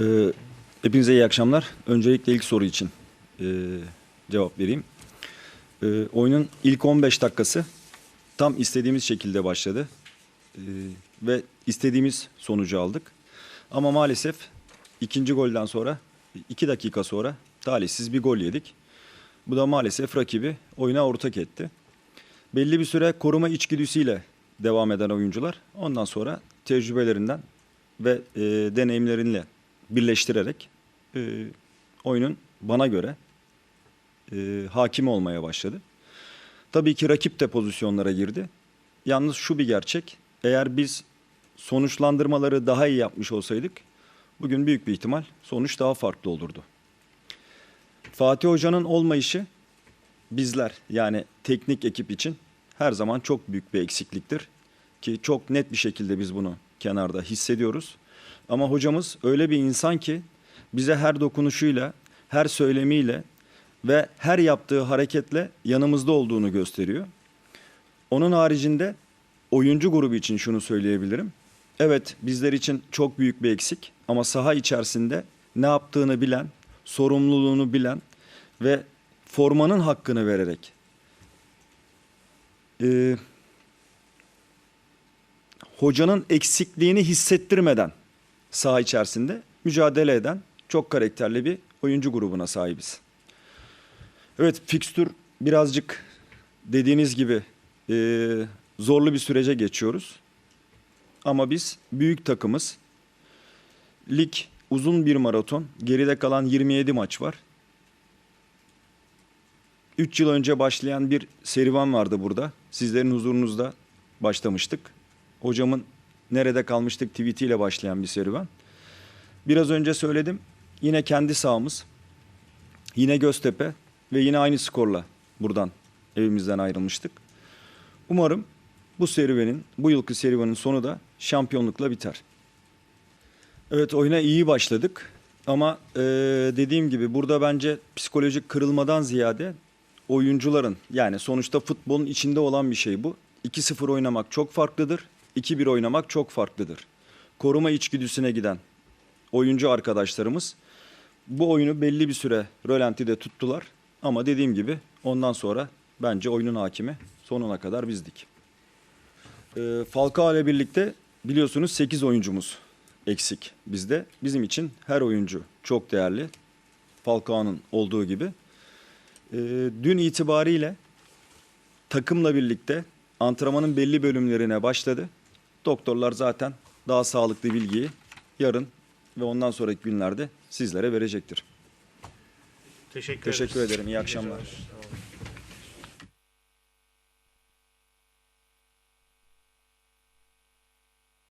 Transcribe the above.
Ee, hepinize iyi akşamlar. Öncelikle ilk soru için e, cevap vereyim. Ee, oyunun ilk 15 dakikası tam istediğimiz şekilde başladı. Ee, ve istediğimiz sonucu aldık. Ama maalesef ikinci golden sonra, iki dakika sonra talihsiz bir gol yedik. Bu da maalesef rakibi oyuna ortak etti. Belli bir süre koruma içgüdüsüyle devam eden oyuncular ondan sonra tecrübelerinden ve e, deneyimleriyle birleştirerek e, oyunun bana göre e, hakim olmaya başladı. Tabii ki rakip de pozisyonlara girdi. Yalnız şu bir gerçek. Eğer biz sonuçlandırmaları daha iyi yapmış olsaydık bugün büyük bir ihtimal sonuç daha farklı olurdu. Fatih Hoca'nın olmayışı bizler yani teknik ekip için her zaman çok büyük bir eksikliktir. Ki çok net bir şekilde biz bunu kenarda hissediyoruz. Ama hocamız öyle bir insan ki bize her dokunuşuyla, her söylemiyle ve her yaptığı hareketle yanımızda olduğunu gösteriyor. Onun haricinde oyuncu grubu için şunu söyleyebilirim. Evet bizler için çok büyük bir eksik ama saha içerisinde ne yaptığını bilen, sorumluluğunu bilen ve formanın hakkını vererek e, hocanın eksikliğini hissettirmeden saha içerisinde mücadele eden çok karakterli bir oyuncu grubuna sahibiz. Evet fikstür birazcık dediğiniz gibi e, zorlu bir sürece geçiyoruz. Ama biz büyük takımız. Lig uzun bir maraton. Geride kalan 27 maç var. 3 yıl önce başlayan bir serüven vardı burada. Sizlerin huzurunuzda başlamıştık. Hocamın nerede kalmıştık tweetiyle başlayan bir serüven. Biraz önce söyledim. Yine kendi sahamız. Yine Göztepe ve yine aynı skorla buradan evimizden ayrılmıştık. Umarım bu serüvenin, bu yılki serüvenin sonu da şampiyonlukla biter. Evet oyuna iyi başladık ama eee, dediğim gibi burada bence psikolojik kırılmadan ziyade oyuncuların yani sonuçta futbolun içinde olan bir şey bu. 2-0 oynamak çok farklıdır. 2-1 oynamak çok farklıdır. Koruma içgüdüsüne giden oyuncu arkadaşlarımız bu oyunu belli bir süre rölantide tuttular. Ama dediğim gibi ondan sonra bence oyunun hakimi sonuna kadar bizdik. Ee, Falcao ile birlikte biliyorsunuz 8 oyuncumuz eksik bizde. Bizim için her oyuncu çok değerli. Falcao'nun olduğu gibi. Ee, dün itibariyle takımla birlikte antrenmanın belli bölümlerine başladı. Doktorlar zaten daha sağlıklı bilgiyi yarın ve ondan sonraki günlerde sizlere verecektir. Teşekkür, Teşekkür ederiz. ederim. İyi akşamlar.